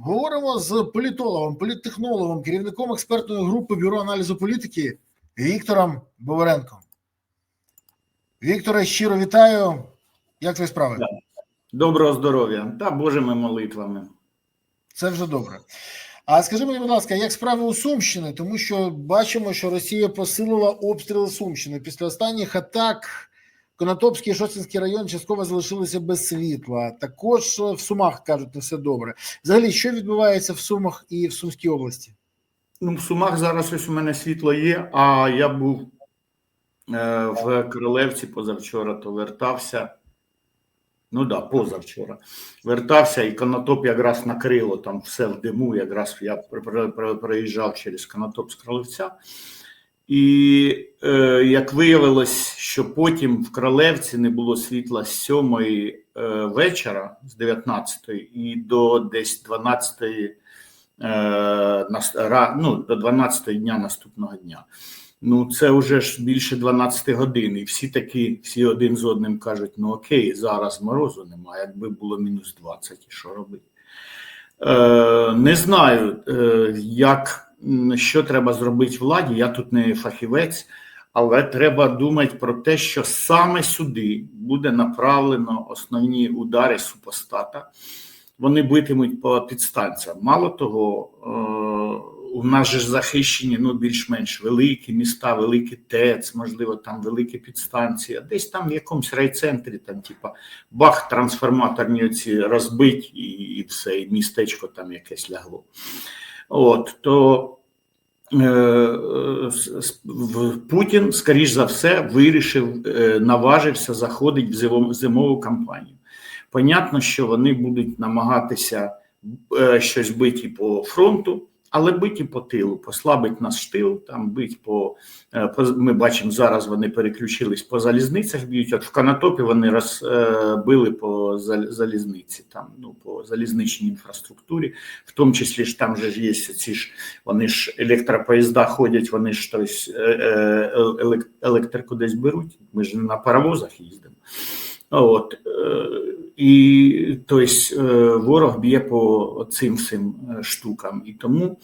Говоримо з політологом, політтехнологом, керівником експертної групи Бюро аналізу політики Віктором Боворенком. Вікторе, щиро вітаю. Як твої справи? Доброго здоров'я та Божими молитвами. Це вже добре. А скажи мені, будь ласка, як справи у Сумщини? Тому що бачимо, що Росія посилила обстріли Сумщини. Після останніх атак Конотопський і Шоцинський район частково залишилися без світла. Також в Сумах кажуть, не все добре. Взагалі, що відбувається в Сумах і в Сумській області? Ну, в Сумах зараз ось у мене світло є, а я був е, в Королевці позавчора, то вертався. Ну да, позавчора. Вертався, і Конотоп якраз накрило там все в диму. Якраз я проїжджав через Конотоп з Кролевця. І е, як виявилось, що потім в Кролевці не було світла з 7 е, вечора, з 19 і до десь 12 е, ну, до 12 дня наступного дня. Ну, це вже ж більше 12 годин, і всі такі, всі один з одним кажуть: ну окей, зараз морозу немає, якби було мінус 20, і що робити? Е, Не знаю, е, як що треба зробити владі. Я тут не фахівець, але треба думати про те, що саме сюди буде направлено основні удари супостата. Вони битимуть по підстанціям. Мало того, у нас же захищені ну, більш-менш великі міста, великі ТЕЦ, можливо, там великі підстанції, а десь там в якомусь райцентрі, там, типа, бах, трансформаторні оці розбить і, і все, і містечко там якесь лягло. От, то Путін, скоріш за все, вирішив, наважився заходить в зимову кампанію. Понятно, що вони будуть намагатися щось бити по фронту, але биті по тилу, послабить нас штил, там бить по, по ми бачимо зараз. Вони переключились по залізницях. Б'ють от в Канатопі. Вони розбили по залізниці, там ну по залізничній інфраструктурі, в тому числі ж там же ж є ці ж вони ж електропоїзда ходять. Вони ж тось електрику десь беруть. Ми ж не на паровозах їздимо. От і тобто ворог б'є по цим всім штукам. І тому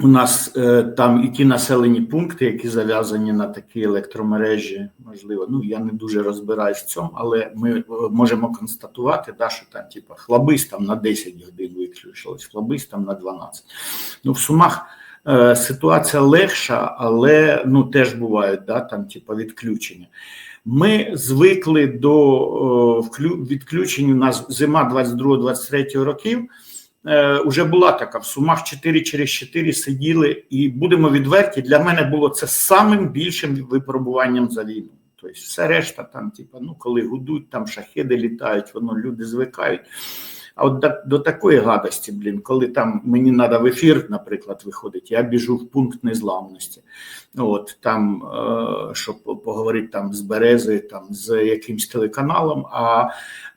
у нас там і ті населені пункти, які зав'язані на такі електромережі, можливо, ну я не дуже розбираюсь в цьому, але ми можемо констатувати, да, що там, типу, хлабис там на 10 годин виключилось, хлабис там на 12. Ну, в сумах. Ситуація легша, але ну теж бувають да, там, типу, відключення. Ми звикли до відключення у нас зима 22-23 років. Уже була така в сумах 4 через 4 сиділи, і будемо відверті. Для мене було це самим більшим випробуванням за війну. Тобто, все решта, там, типу, ну коли гудуть, там шахеди літають, воно люди звикають. А от до, до такої гадості, блін, коли там мені треба в ефір, наприклад, виходить, я біжу в пункт незламності. От там, е, щоб поговорити там з Берези, там з якимсь телеканалом. А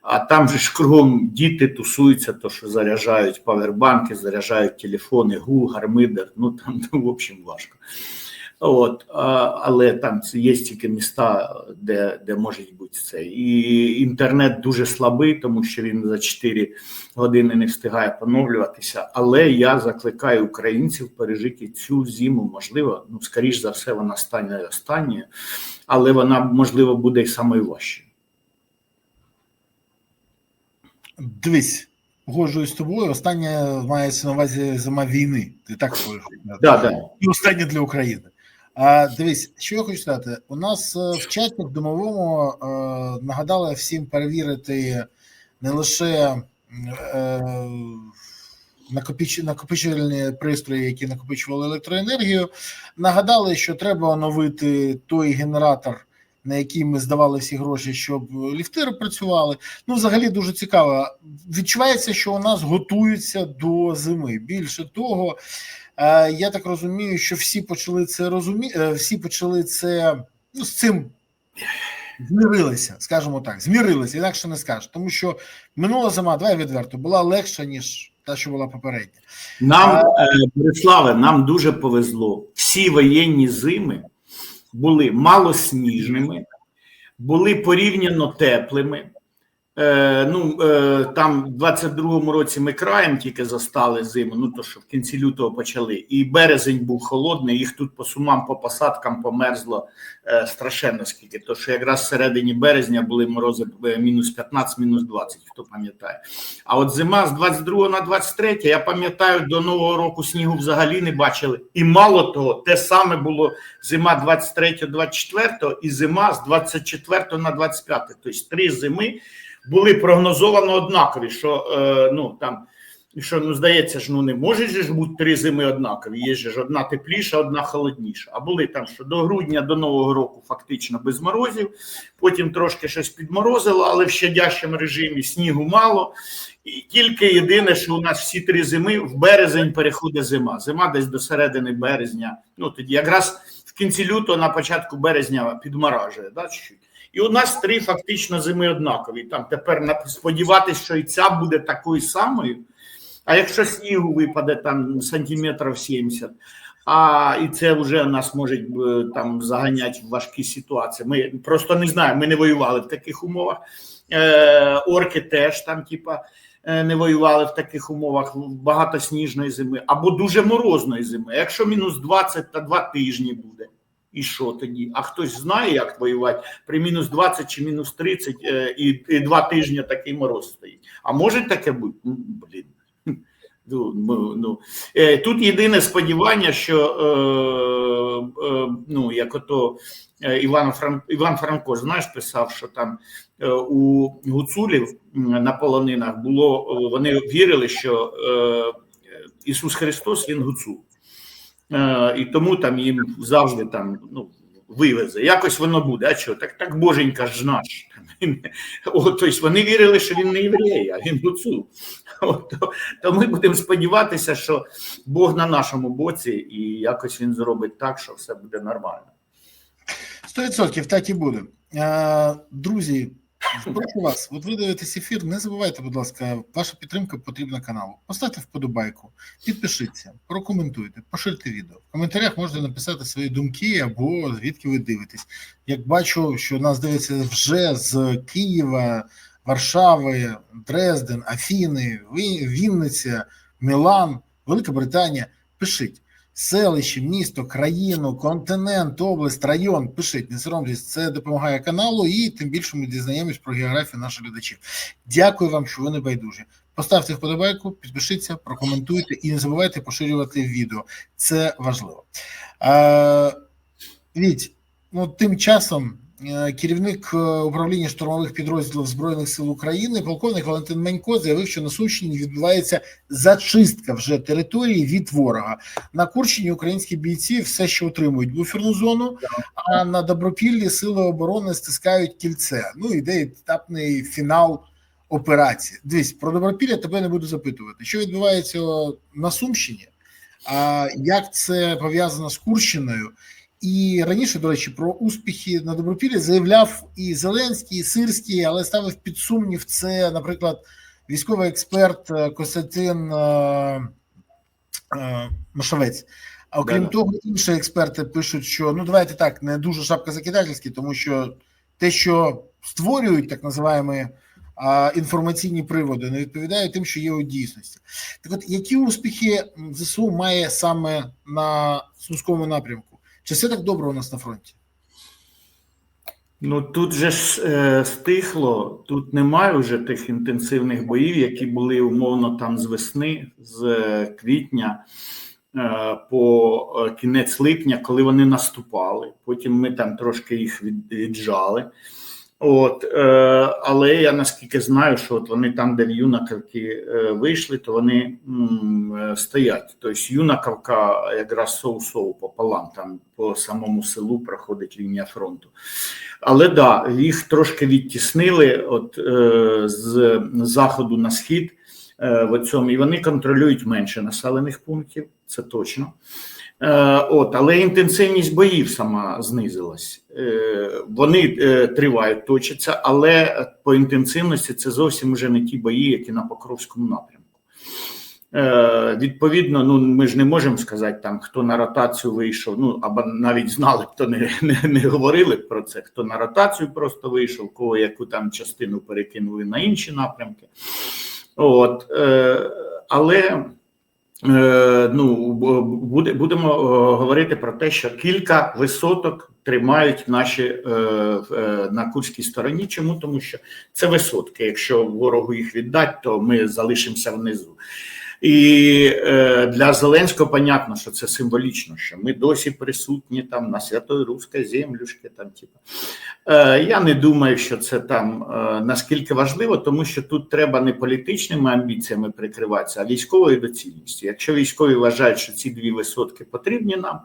а там же ж кругом діти тусуються, то що заряджають павербанки, заряджають телефони, гу, гармидер. Ну там ну, в общем важко. От, але там є тільки міста, де де може бути це. І інтернет дуже слабий, тому що він за 4 години не встигає поновлюватися. Але я закликаю українців пережити цю зиму. Можливо, ну скоріш за все, вона стане останньою, але вона можливо буде й найважчою. Дивись. Погоджуюсь з тобою. Останнє мається на увазі зима війни. Ти так? Да, да. І останнє для України. А дивись, що я хочу сказати, у нас в чаті в домовому е, нагадали всім перевірити не лише е, накопич, накопичувальні пристрої, які накопичували електроенергію. Нагадали, що треба оновити той генератор, на який ми здавали всі гроші, щоб ліфтери працювали. Ну, взагалі, дуже цікаво. Відчувається, що у нас готуються до зими. Більше того. Я так розумію, що всі почали це розуміти, всі почали це ну, з цим змірилися, скажімо так, змірилися, інакше не скажеш. Тому що минула зима, давай відверто, була легша, ніж та, що була попередня. Нам. Бориславе, нам дуже повезло. Всі воєнні зими були малосніжними, були порівняно теплими. Е, ну, е, там в 22-му році ми краєм тільки застали зиму, ну то що в кінці лютого почали. І березень був холодний, їх тут по сумам, по посадкам померзло е, страшенно скільки. То що якраз в середині березня були морози мінус 15, мінус 20, хто пам'ятає. А от зима з 22 на 23, я пам'ятаю, до Нового року снігу взагалі не бачили. І мало того, те саме було зима 23-24 і зима з 24 на 25. Тобто три зими були прогнозовано однакові, що е, ну там. Що ну здається ж, ну не може ж бути три зими однакові. Є ж одна тепліша, одна холодніша. А були там, що до грудня, до нового року фактично без морозів. Потім трошки щось підморозило, але в щадящому режимі снігу мало. І тільки єдине, що у нас всі три зими в березень переходить зима. Зима десь до середини березня. Ну тоді якраз в кінці лютого, на початку березня підморажує. Да, чуть-чуть. І у нас три фактично зими однакові. Там тепер сподіватися, що і ця буде такою самою. А якщо снігу випаде там сантиметрів 70, а і це вже нас може е, там заганяти в важкі ситуації. Ми просто не знаємо, ми не воювали в таких умовах. Е, орки теж там, типа, е, не воювали в таких умовах багато сніжної зими або дуже морозної зими. Якщо мінус 20 та два тижні буде. І що тоді? А хтось знає, як воювати при мінус 20 чи мінус 30 е, і, і два тижні такий мороз стоїть. А може таке бути? Ну, блін. Ну, ну. Е, Тут єдине сподівання, що е, ну, як ото Іван, Фран... Іван Франко, знаєш, писав, що там у гуцулів на полонинах було, вони вірили, що Ісус Христос Він гуцул. Е, і тому там їм завжди там ну, вивезе. Якось воно буде. А що? Так так боженька ж наш. Тобто вони вірили, що він не єврей, а він гуцул. То, то ми будемо сподіватися, що Бог на нашому боці, і якось він зробить так, що все буде нормально. 100% так і буде. Е, Друзі, прошу вас, от ви дивитесь ефір. Не забувайте, будь ласка, ваша підтримка потрібна каналу. Поставте вподобайку, підпишіться, прокоментуйте, поширте відео. В коментарях можете написати свої думки або звідки ви дивитесь. Як бачу, що нас дивиться вже з Києва, Варшави, Дрезден, Афіни, Вінниця, Мілан, Велика Британія. Пишіть селище, місто, країну, континент, область, район. Пишіть, не соромтесь, це допомагає каналу, і тим більше ми дізнаємось про географію наших глядачів. Дякую вам, що ви не байдужі. Поставте вподобайку, підпишіться, прокоментуйте і не забувайте поширювати відео. Це важливо. Е, Віть, ну тим часом керівник е, управління штурмових підрозділів Збройних сил України, полковник Валентин Менько, заявив, що на Сумщині відбувається зачистка вже території від ворога. На Курщині українські бійці все ще утримують буферну зону, а на Добропіллі сили оборони стискають кільце. Ну іде етапний фінал операції. Дивись, про Добропілля тебе не буду запитувати. Що відбувається на Сумщині? А як це пов'язано з Курщиною? І раніше, до речі, про успіхи на Добропіллі заявляв і Зеленський, і Сирський, але ставив під сумнів це, наприклад, військовий експерт е, Костянтин е, е, Машовець. А окрім Да-да. того, інші експерти пишуть, що ну давайте так, не дуже шапка закидательські, тому що те, що створюють так називаємо інформаційні приводи, не відповідають тим, що є у дійсності. Так от, які успіхи ЗСУ має саме на Сумському напрямку? Чи все так добре у нас на фронті? Ну тут же ж е, стихло, тут немає вже тих інтенсивних боїв, які були умовно там з весни, з е, квітня е, по е, кінець липня, коли вони наступали. Потім ми там трошки їх від, віджали. От, е, але я наскільки знаю, що от вони там, де в Юнаковці е, вийшли, то вони м, е, стоять. Тобто Юнаковка якраз соу-соу пополам, там по самому селу проходить лінія фронту. Але да, їх трошки відтіснили от, е, з заходу на схід е, в цьому, і вони контролюють менше населених пунктів, це точно. Е, от, але інтенсивність боїв сама знизилась. Е, вони е, тривають, точаться, але по інтенсивності це зовсім вже не ті бої, які на Покровському напрямку. Відповідно, ну ми ж не можемо сказати там, хто на ротацію вийшов. Ну або навіть знали, хто не, не, не говорили про це, хто на ротацію просто вийшов, кого яку там частину перекинули на інші напрямки. От, але ну, буде, будемо е, говорити про те, що кілька висоток тримають наші е, е, на курській стороні. Чому? Тому що це висотки. Якщо ворогу їх віддати, то ми залишимося внизу. І е, для Зеленського понятно, що це символічно, що ми досі присутні там на святої руській землюшки. Там, типу. Е, я не думаю, що це там е, наскільки важливо, тому що тут треба не політичними амбіціями прикриватися, а військовою доцільністю. Якщо військові вважають, що ці дві висотки потрібні нам,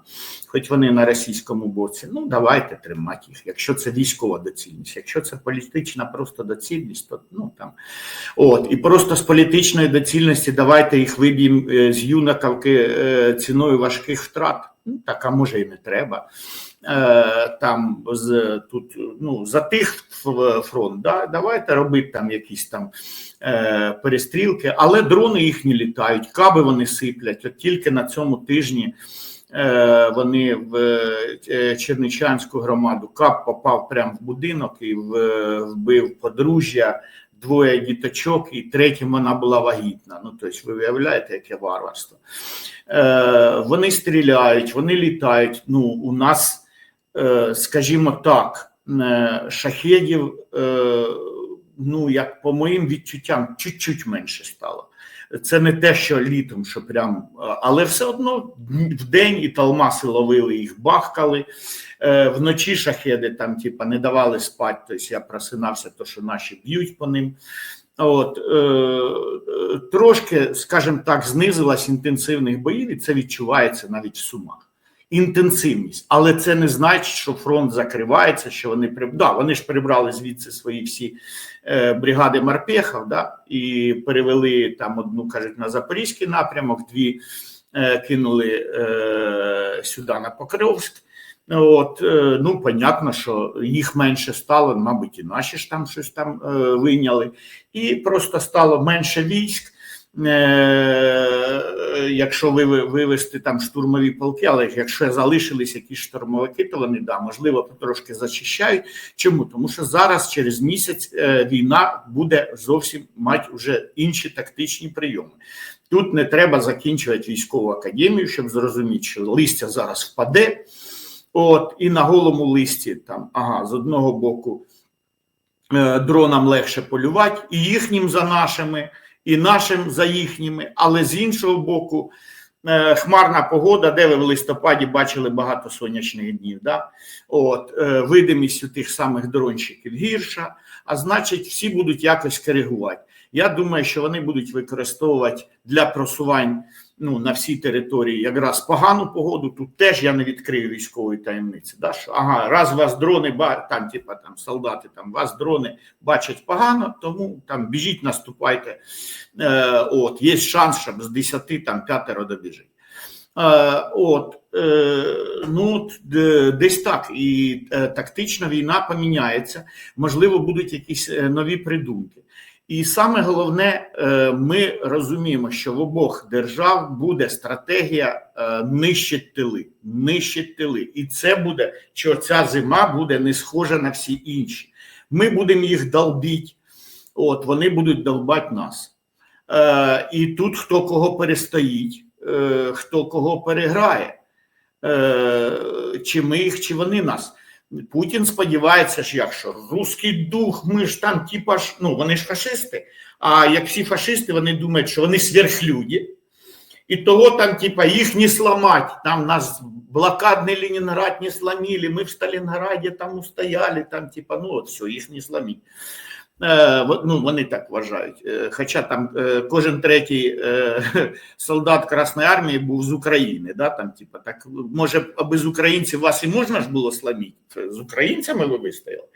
хоч вони на російському боці, ну давайте тримати їх. Якщо це військова доцільність, якщо це політична просто доцільність, то ну там от і просто з політичної доцільності давайте їх виб'ємо е, з юнаковки е, ціною важких втрат. Ну так, може і не треба. Е, там з тут ну за тих фронт, да, давайте робити там якісь там е, перестрілки, але дрони їхні літають, каби вони сиплять. От тільки на цьому тижні е, вони в Черничанську громаду кап попав прямо в будинок і вбив подружжя. Двоє діточок, і третім вона була вагітна. Ну, тобто, ви уявляєте, яке варварство. Е, вони стріляють, вони літають. Ну, у нас, е, скажімо так, е, шахедів, е, ну, як по моїм відчуттям, чуть-чуть менше стало. Це не те, що літом, що прям, але все одно в день і талмаси ловили їх, бахкали. Е, Вночі шахеди там, типа, не давали спати. Тобто я просинався, то що наші б'ють по ним. От е, е, трошки, скажімо так, знизилась інтенсивних боїв, і це відчувається навіть в сумах. Інтенсивність, але це не значить, що фронт закривається, що вони при... да, вони ж прибрали звідси свої всі е, бригади морпехів, да, і перевели там одну, кажуть, на запорізький напрямок, дві е, кинули е, сюди на Покровськ. От, е, ну, понятно, що їх менше стало, мабуть, і наші ж там щось там е, вийняли, і просто стало менше військ. Е, якщо ви- вивести там штурмові полки, але якщо залишились якісь штурмовики, то вони да, можливо трошки зачищають. Чому? Тому що зараз через місяць е, війна буде зовсім мати вже інші тактичні прийоми. Тут не треба закінчувати військову академію, щоб зрозуміти, що листя зараз впаде. От, і на голому листі там, ага, з одного боку е, дронам легше полювати, і їхнім за нашими, і нашим за їхніми, але з іншого боку, е, хмарна погода, де ви в листопаді бачили багато сонячних днів. Да? От, е, видимість у тих самих дронщиків гірша, а значить, всі будуть якось коригувати. Я думаю, що вони будуть використовувати для просувань ну, на всій території якраз погану погоду. Тут теж я не відкрию військової таємниці. Да? Що, ага, раз вас дрони там, типа там солдати, там вас дрони бачать погано, тому там біжіть, наступайте. Е, от, є шанс, щоб з 10 там п'ятеро добіжить. Е, от, е, ну, десь так. І е, тактична війна поміняється, можливо, будуть якісь нові придумки. І саме головне, е, ми розуміємо, що в обох держав буде стратегія е, нищить тили, нищить тили. І це буде, що ця зима буде не схожа на всі інші. Ми будемо їх долбіть, от вони будуть долбати нас. Е, І тут хто кого перестоїть, хто кого переграє, чи ми їх, чи вони нас. Путін сподівається, ж як що руський дух, ми ж там, типа ж, ну вони ж фашисти. А як всі фашисти, вони думають, що вони сверхлюді, і того там, типа, їх не сломать. Там нас блокадний Ленінград не сломили, ми в Сталінграді там устояли, там, типа, ну от все, їх не сломить. Е, ну, вони так вважають. Е, Хоча там е, кожен третій солдат Красної армії був з України. Да? Там, типа, так, може, без українців вас і можна ж було сломити? З українцями ви вистояли?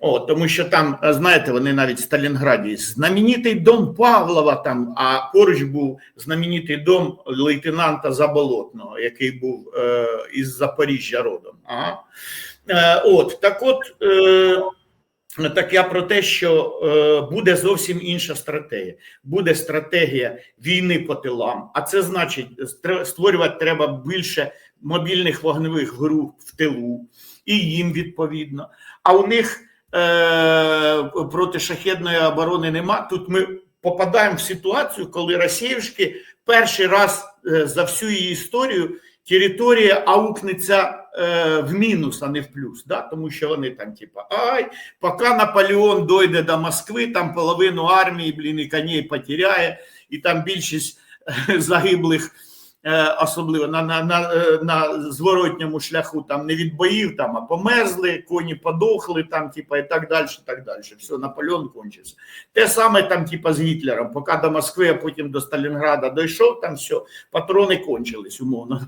О, тому що там, знаєте, вони навіть в Сталінграді знаменитий дом Павлова, там, а поруч був знаменитий дом лейтенанта Заболотного, який був е, із Запоріжжя родом. Ага. Е, от, так от. Е, Так я про те, що е, буде зовсім інша стратегія. Буде стратегія війни по тилам, а це значить, створювати треба більше мобільних вогневих груп в тилу, і їм відповідно. А у них е, протишахідної оборони нема. Тут ми попадаємо в ситуацію, коли Росіївські перший раз е, за всю її історію територія аукнеться в мінус, а не в плюс. Да? Тому що вони там, типа, ай, поки Наполеон дойде до Москви, там половину армії, блін, і коней потеряє, і там більшість е, загиблих. Е, Особливо на, на, на, е, на зворотньому шляху там не від боїв, там, а померзли, коні подохли, там, типа, і так далі, так далі. Все, Наполеон кончився. Те саме там, типа, з Гітлером, поки до Москви, а потім до Сталінграда дійшов, там все, патрони кончились, умовно.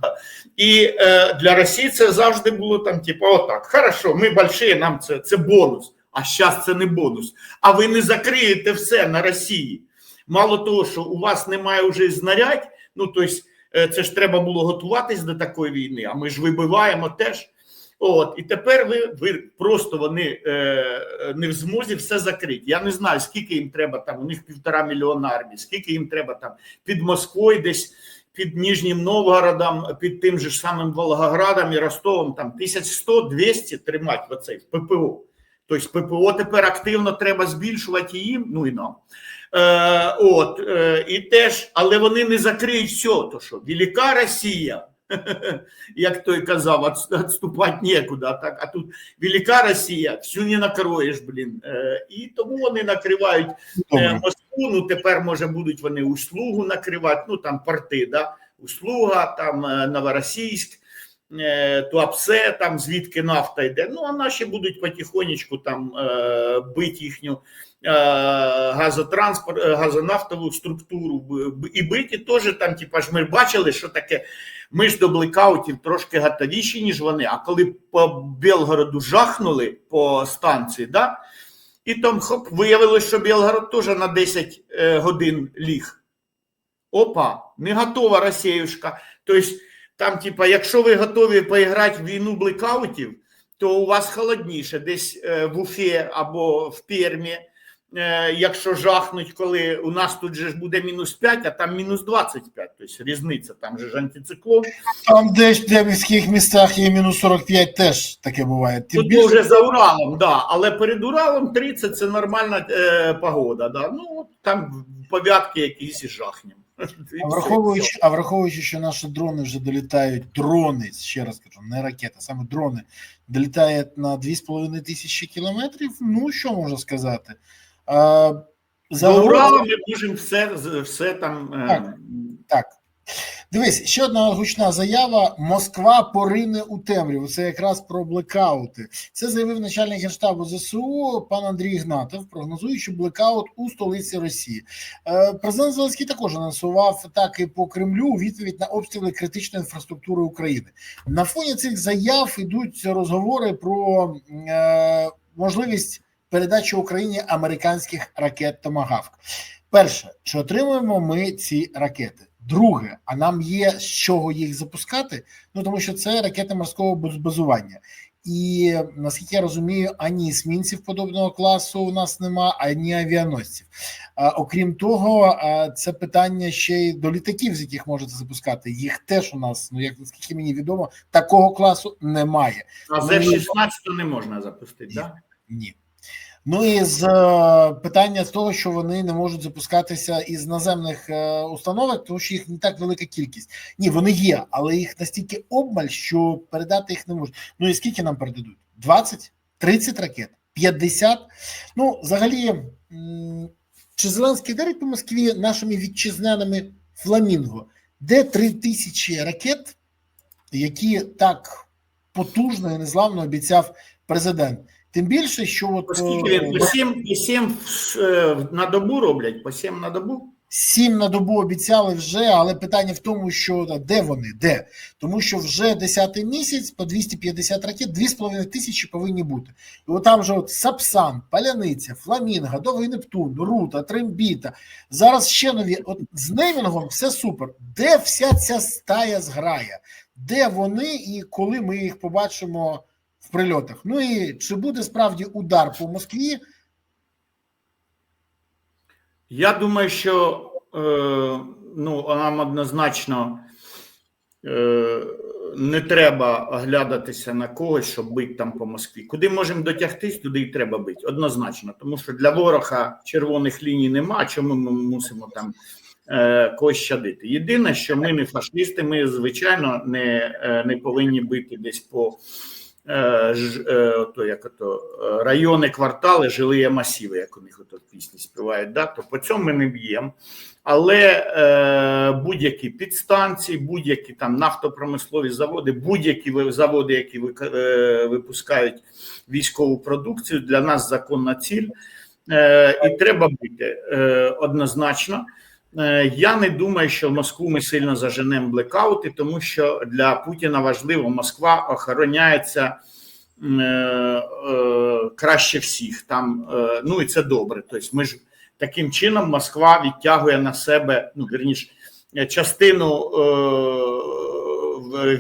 І е, для Росії це завжди було там, типа, отак. Хорошо, ми больші, нам це, це бонус. А зараз це не бонус. А ви не закриєте все на Росії. Мало того, що у вас немає вже знарядь, ну тобто, це ж треба було готуватись до такої війни, а ми ж вибиваємо теж. От, і тепер ви, ви просто вони е, не в змозі все закрити. Я не знаю, скільки їм треба там, у них півтора мільйона армії, скільки їм треба там під Москвою десь, під Ніжнім Новгородом, під тим же самим Волгоградом і Ростовом, там 1100-200 тримати в оцей ППО. Тобто ППО тепер активно треба збільшувати їм, ну і нам. Е, от, е, і теж, але вони не закриють все, то що велика Росія, як той казав, відступати нікуди. Так? А тут велика Росія, всю не накроєш, блін. Е, і тому вони накривають е, Москву. Ну тепер може будуть вони услугу накривати. Ну там порти, да? услуга, там е, Новоросійськ, е, Туапсе, там звідки нафта йде. Ну а наші будуть потихонечку там е, бити їхню газотранспорт, е, газонафтову структуру і биті теж там, типа ж ми бачили, що таке. Ми ж до блекаутів трошки готовіші, ніж вони. А коли по Белгороду жахнули по станції, да, і там хоп, виявилось, що Белгород теж на 10 е, годин ліг. Опа, не готова Росіюшка. Тобто, там, типа, якщо ви готові поіграти в війну блекаутів, то у вас холодніше десь е, в Уфі або в Пермі. Е, якщо жахнуть, коли у нас тут же ж буде мінус 5, а там мінус 25, тобто різниця, там же ж антициклон. Там десь в деяких містах є мінус 45 теж таке буває. Тим Тут більше, вже за Уралом, да, але перед Уралом 30 це нормальна е, погода. Да. Ну, там пов'ятки якісь і жахнем. А враховуючи, а враховуючи, що наші дрони вже долітають, дрони, ще раз кажу, не ракети, саме дрони, долітають на 2,5 тисячі кілометрів, ну що можна сказати? За загроза- Уралом ми можемо все, все там. е, Так. Так. Дивись, ще одна гучна заява: Москва порине у темряву. Це якраз про блекаути. Це заявив начальник генштабу ЗСУ пан Андрій Гнатов, прогнозуючи блекаут у столиці Росії. Е, Президент Зеленський також анонсував атаки по Кремлю у відповідь на обстріли критичної інфраструктури України. На фоні цих заяв ідуть розговори про е, можливість передачі Україні американських ракет Томагавк. Перше, чи отримуємо ми ці ракети? Друге, а нам є з чого їх запускати? Ну тому що це ракети морського базування. І наскільки я розумію, ані есмінців подобного класу у нас нема, ані авіаносців. А, окрім того, а, це питання ще й до літаків, з яких можете запускати. Їх теж у нас, ну як наскільки мені відомо, такого класу немає. А з F-16 не можна запустити, так? Да? Ні. Ну і з е, питання з того, що вони не можуть запускатися із наземних е, установок, тому що їх не так велика кількість. Ні, вони є, але їх настільки обмаль, що передати їх не можуть. Ну і скільки нам передадуть? 20? 30 ракет? 50? Ну, взагалі, чи Зеленський дарить по Москві нашими вітчизняними фламінго? Де 3 тисячі ракет, які так потужно і незламно обіцяв президент? Тим більше, що от Оскільки е, він по 7, по 7 е, на добу роблять, по 7 на добу. сім на добу обіцяли вже, але питання в тому, що де вони, де? Тому що вже 10-й місяць по 250 ракет, 2,5 тисячі повинні бути. І от там же от Сапсан, Паляниця, Фламінга, Довгий Нептун, Рута, Трембіта. Зараз ще нові. От з неймінгом все супер. Де вся ця стая зграє? Де вони і коли ми їх побачимо прильотах. Ну і чи буде справді удар по Москві? Я думаю, що е, ну, нам однозначно е, не треба оглядатися на когось, щоб бити там по Москві. Куди можемо дотягтись, туди і треба бити. Однозначно. Тому що для ворога червоних ліній нема, чому ми мусимо там е, когось щадити. Єдине, що ми не фашисти, ми, звичайно, не, е, не повинні бити десь по. Е, е, То, як ото, е, райони, квартали, жилі масиви, як у них ото пісні співають. Да? То по цьому ми не б'ємо. Але е, будь-які підстанції, будь-які там нафтопромислові заводи, будь-які заводи, які вика- е, випускають військову продукцію, для нас законна ціль. Е, і треба бити е, однозначно. Е, Я не думаю, що в Москву ми сильно заженемо блекаути, тому що для Путіна важливо, Москва охороняється е, е, краще всіх. Там, ну і це добре. Тобто ми ж таким чином Москва відтягує на себе, ну вірніш, частину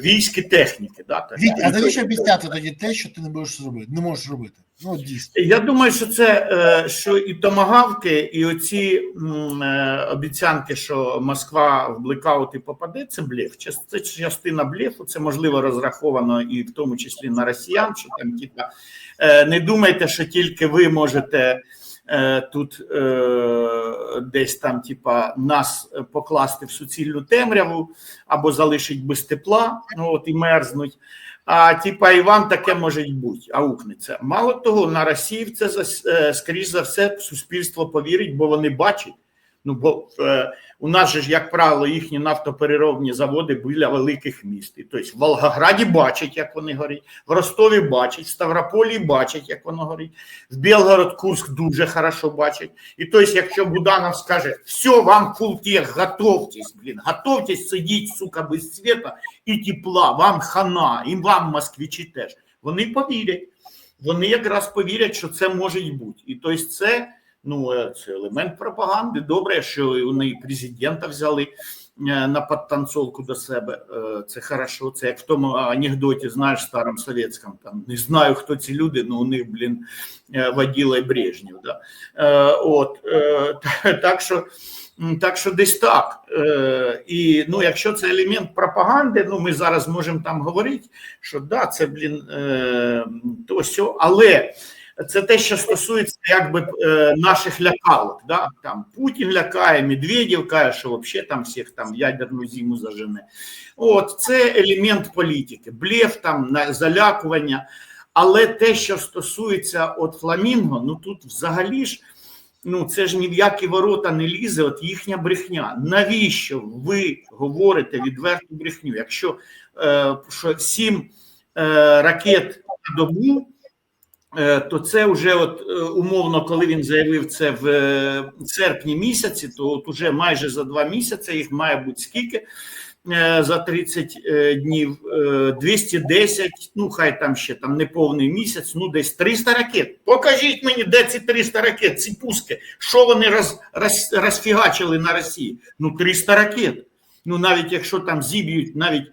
військ і техніки. Да, так. Віть, а навіщо обіцяти тоді те, що ти не будеш робити? Не можеш робити? Ну дійсно. Я думаю, що це е, що і томагавки, і оці е, обіцянки, що Москва в блекаути попаде, це блеф. Час- Це частина блефу, це можливо розраховано і в тому числі на росіян. Що там типа е, не думайте, що тільки ви можете. Е, Тут е, десь там, типа, нас покласти в суцільну темряву або залишить без тепла, ну от і мерзнуть. А типа і таке може й бути, аукнеться. Мало того, на Росії це е, скоріш за все суспільство повірить, бо вони бачать. Ну бо е, у нас же ж, як правило, їхні нафтопереробні заводи біля великих міст. І, тобто в Волгограді бачать, як вони горять, в Ростові бачать, в Ставрополі бачать, як воно горить, в Білгород, Курск дуже хорошо бачать. І тобто, якщо Буданов скаже, все, вам фултех, готовтесь, блін, готовтесь сидіть, сука, без світа і тепла, вам хана, і вам москвичі теж. Вони повірять. Вони якраз повірять, що це може й бути. І тобто, це ну е, це елемент пропаганди. Добре, що вони президента взяли е, на подтанцовку до себе. Е, Це хорошо. Це як в тому анекдоті, знаєш, старому совєтському, там не знаю, хто ці люди, але у них, блін, воділа і Брежнєв. Да? От так що. Так що десь так. І ну, якщо це елемент пропаганди, ну ми зараз можемо там говорити, що да, це блін то сьо, але це те, що стосується якби е, наших лякалок. Да? Там Путін лякає, Медведєв каже, що взагалі там всіх там ядерну зиму зажене. От це елемент політики, блеф, там на залякування. Але те, що стосується от фламінго, ну тут взагалі ж. Ну, це ж ні в які ворота не лізе, от їхня брехня. Навіщо ви говорите відверту брехню? Якщо е, що сім е, ракет на добу, то це вже от е, умовно, коли він заявив це в е, серпні місяці, то от уже майже за два місяці їх має бути скільки е, за 30 е, днів, е, 210, ну хай там ще там не повний місяць, ну десь 300 ракет. Покажіть мені, де ці 300 ракет, ці пуски, що вони роз, роз, розфігачили на Росії? Ну 300 ракет. Ну навіть якщо там зіб'ють, навіть е,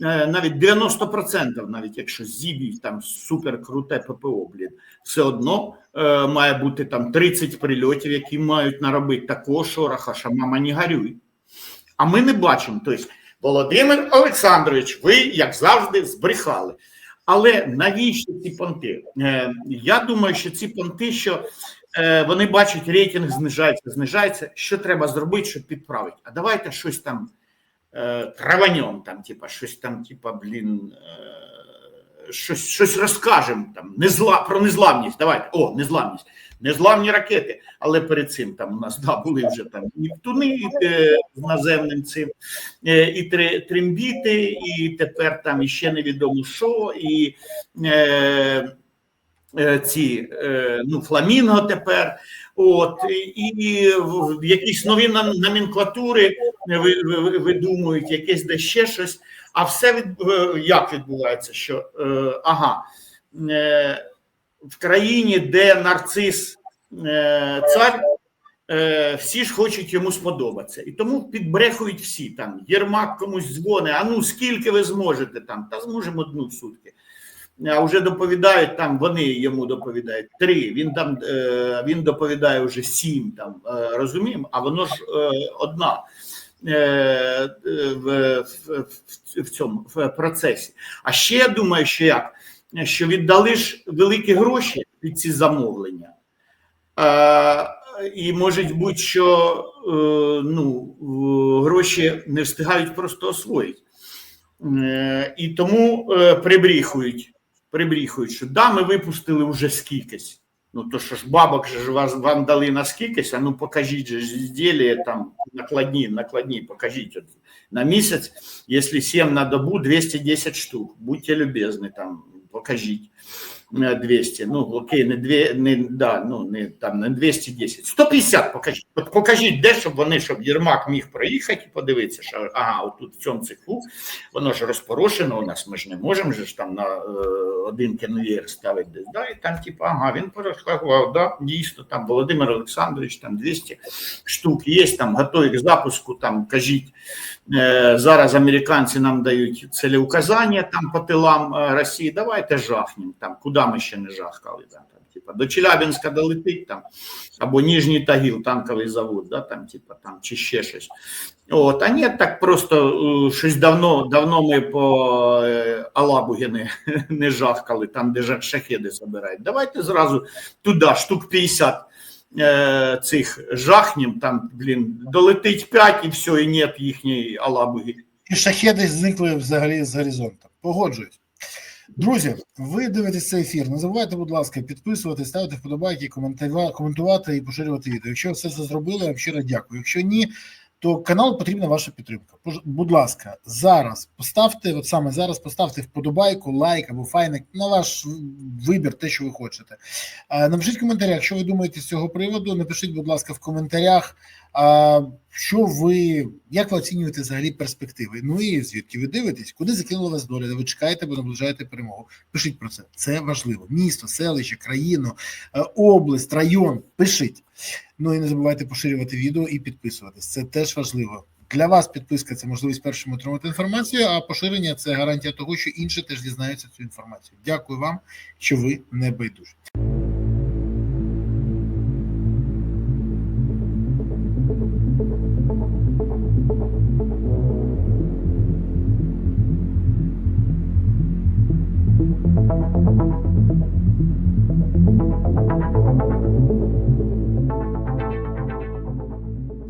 навіть 90%, навіть якщо зіб'ють там супер круте ППО, блін, все одно е, має бути там 30 прильотів, які мають наробити такого шороха, що мама не горюй. А ми не бачимо. Тобто, Володимир Олександрович, ви, як завжди, збрехали. Але навіщо ці понти? Е, я думаю, що ці понти, що е, вони бачать, рейтинг знижається, знижається. Що треба зробити, щоб підправити? А давайте щось там е, траванем, там, типа, щось там, типа, блін, е, щось, щось розкажемо там, незла, про незламність. Давайте. О, незламність. Незламні ракети. Але перед цим там у нас да, були вже там Нептуни е, з наземним цим, е, і трембіти, і тепер там іще невідомо що, і е, ці е, ну, фламінго тепер. От і, якісь нові номенклатури ви- видумують, якесь де ще щось. А все від е, як відбувається? Що е, ага, е, в країні, де нарцис е, цар, е, всі ж хочуть йому сподобатися. І тому підбрехують всі там. Єрмак комусь дзвони, а ну скільки ви зможете там? Та зможемо одну сутки. А вже доповідають там, вони йому доповідають три. Він там е, він доповідає вже сім. Там е, розуміємо, а воно ж е, одна в, в, в, цьому в процесі. А ще я думаю, що як що віддали ж великі гроші під ці замовлення. Е, і може бути, що ну, гроші не встигають просто освоїти. І тому прибріхують, прибріхують, що да, ми випустили вже скількись. Ну, то що ж бабок же ж вас, вам дали на скількись, а ну покажіть же ж ізділля там накладні, накладні, покажіть. От, на місяць, якщо 7 на добу, 210 штук. Будьте любезні, там, покажіть. Е, 200, ну окей, не дві, не да, ну не там не 210, 150 покажіть. От покажіть, де щоб вони, щоб Єрмак міг проїхати і подивитися, що ага, отут в цьому цеху воно ж розпорошено у нас. Ми ж не можемо ж там на е, один конвейер ставити десь. Да, і там, типу, ага, він порахував, да, дійсно, там Володимир Олександрович, там 200 штук є, там готові к запуску, там кажіть. Е, зараз американці нам дають целеуказання там по тилам е, Росії. Давайте жахнемо там, куди ми ще не жахкали. Там, там, типа, до Челябинська долетить там, або Ніжній Тагіл, танковий завод, да, там, типа, там, чи ще щось. От, а ні, так просто е, щось давно, давно ми по Алабугі не, не жахкали, там, де шахеди збирають. Давайте зразу туди, штук 50 е, цих жахнім, там, блін, долетить 5 і все, і нет їхньої Алабуги. І шахеди зникли взагалі з горизонту. Погоджуюсь. Друзі, ви дивитесь цей ефір. Не забувайте, будь ласка, підписуватись, ставити вподобайки, коментувати і поширювати відео. Якщо все це зробили, я вам щиро дякую. Якщо ні, то канал потрібна ваша підтримка. Будь ласка, зараз поставте, от саме зараз поставте вподобайку, лайк або файник на ваш вибір, те, що ви хочете. Напишіть в коментарях, що ви думаєте з цього приводу. Напишіть, будь ласка, в коментарях. Що ви як ви оцінюєте взагалі перспективи? Ну і звідки ви дивитесь, куди закинула вас доля? Ви чекаєте, бо наближаєте перемогу? Пишіть про це. Це важливо. Місто, селище, країну, е, область, район. Пишіть. Ну і не забувайте поширювати відео і підписуватись. Це теж важливо. Для вас підписка це можливість першим отримати інформацію, а поширення це гарантія того, що інші теж дізнаються цю інформацію. Дякую вам, що ви не байдужі.